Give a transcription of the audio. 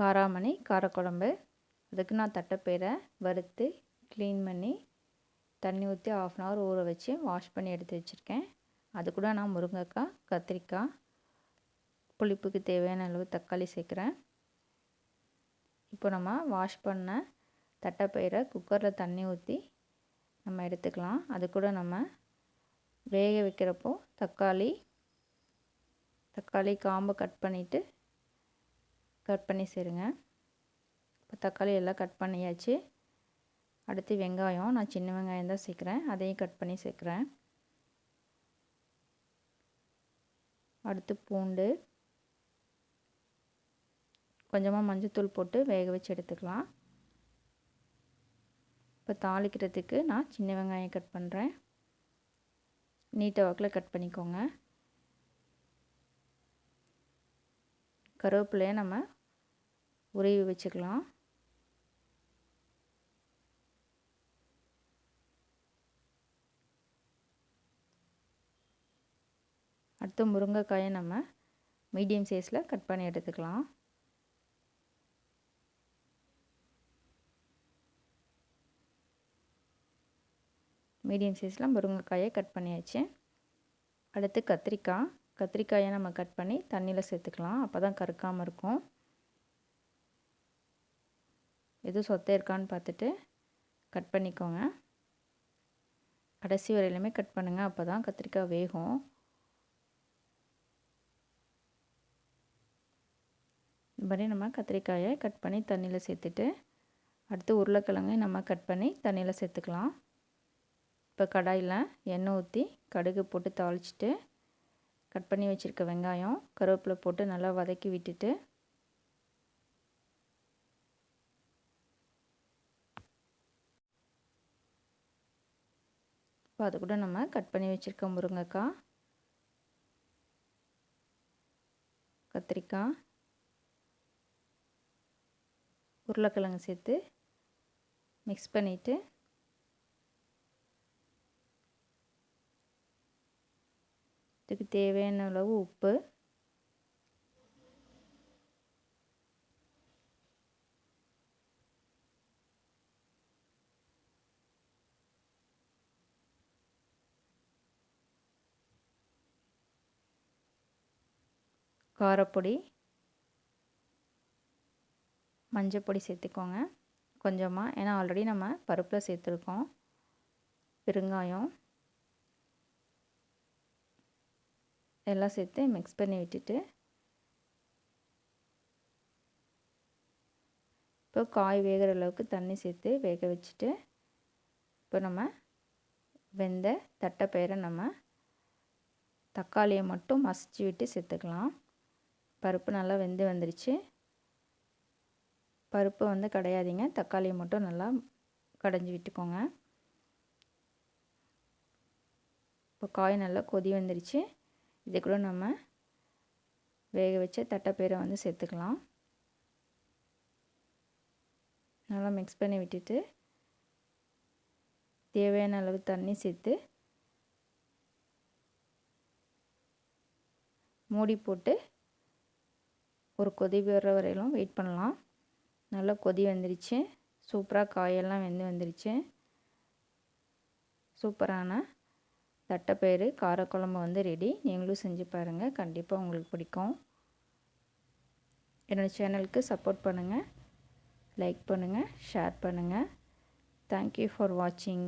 காராமணி காரக்குழம்பு. அதுக்கு நான் தட்டைப்பயிரை வறுத்து க்ளீன் பண்ணி தண்ணி ஊற்றி ஆஃப் அன் ஹவர் ஊற வச்சு வாஷ் பண்ணி எடுத்து வச்சுருக்கேன். அது கூட நான் முருங்கைக்காய் கத்திரிக்காய் புளிப்புக்கு தேவையான அளவு தக்காளி சேர்க்குறேன். இப்போ நம்ம வாஷ் பண்ண தட்டைப்பயிரை குக்கரில் தண்ணி ஊற்றி நம்ம எடுத்துக்கலாம். அது கூட நம்ம வேக வைக்கிறப்போ தக்காளி தக்காளி காம்பை கட் பண்ணிவிட்டு கட் பண்ணி சேருங்க. இப்போ தக்காளி எல்லாம் கட் பண்ணியாச்சு. அடுத்து வெங்காயம். நான் சின்ன வெங்காயம் தான் சேர்க்குறேன். அதையும் கட் பண்ணி சேர்க்குறேன். அடுத்து பூண்டு. கொஞ்சமாக மஞ்சத்தூள் போட்டு வேக வச்சு எடுத்துக்கலாம். இப்போ தாளிக்கிறதுக்கு நான் சின்ன வெங்காயம் கட் பண்ணுறேன் நீட்டை வாக்கில் கட் பண்ணிக்கோங்க. கருவேப்பிலையை நம்ம உருவி வச்சுக்கலாம். அடுத்து முருங்கைக்காயை நம்ம மீடியம் சைஸில் கட் பண்ணி எடுத்துக்கலாம். மீடியம் சைஸில் முருங்கைக்காயை கட் பண்ணியாச்சு. அடுத்து கத்திரிக்காய். கத்திரிக்காயை நம்ம கட் பண்ணி தண்ணியில் சேர்த்துக்கலாம். அப்போ தான் கருக்காமல் இருக்கும். எதுவும் சொத்தை இருக்கான்னு பார்த்துட்டு கட் பண்ணிக்கோங்க. கடைசி வரையிலுமே கட் பண்ணுங்கள் அப்போ தான் கத்திரிக்காய் வேகும். இந்த மாதிரி நம்ம கத்திரிக்காயை கட் பண்ணி தண்ணியில் சேர்த்துட்டு அடுத்து உருளைக்கிழங்கு நம்ம கட் பண்ணி தண்ணியில் சேர்த்துக்கலாம். இப்போ கடாயில் எண்ணெய் ஊற்றி கடுகு போட்டு தாளிச்சிட்டு கட் பண்ணி வச்சுருக்க வெங்காயம் கருவேப்பிலை போட்டு நல்லா வதக்கி விட்டுட்டு இப்போ அது கூட நம்ம கட் பண்ணி வச்சுருக்க முருங்கைக்காய் கத்திரிக்காய் உருளைக்கிழங்கு சேர்த்து மிக்ஸ் பண்ணிவிட்டு இதுக்கு தேவையான அளவு உப்பு. காரப்பொடி. மஞ்சப்பொடி சேர்த்துக்கோங்க. கொஞ்சமாக ஏன்னா ஆல்ரெடி நம்ம பருப்பில் சேர்த்துருக்கோம். பெருங்காயம். எல்லாம் சேர்த்து மிக்ஸ் பண்ணி விட்டுட்டு இப்போ காய் வேகிற அளவுக்கு தண்ணி சேர்த்து வேக வச்சுட்டு இப்போ நம்ம வெந்த தட்டைப்பயிரை நம்ம தக்காளியை மட்டும் மசிச்சு விட்டு சேர்த்துக்கலாம். பருப்பு நல்லா வெந்து வந்துருச்சு. பருப்பு வந்து கிடையாதீங்க. தக்காளியை மட்டும் நல்லா கடைஞ்சி விட்டுக்கோங்க. இப்போ காய் நல்லா கொதி வந்துருச்சு. இது கூட நம்ம வேக வச்ச தட்டைப்பயிரை வந்து சேர்த்துக்கலாம். நல்லா மிக்ஸ் பண்ணி விட்டுட்டு தேவையான அளவு தண்ணி சேர்த்து மூடி போட்டு ஒரு கொதி வர வரையிலும் வெயிட் பண்ணலாம். நல்லா கொதி வந்துருச்சு. சூப்பராக காயெல்லாம் வெந்து வந்துருச்சு. சூப்பரான தட்டைப்பயிறு காரக்குழம்பு வந்து ரெடி நீங்களும் செஞ்சு பாருங்கள் கண்டிப்பாக உங்களுக்கு பிடிக்கும். என்னோடய சேனலுக்கு சப்போர்ட் பண்ணுங்கள் லைக் பண்ணுங்கள் ஷேர் பண்ணுங்கள் தேங்க்யூ ஃபார் வாட்சிங்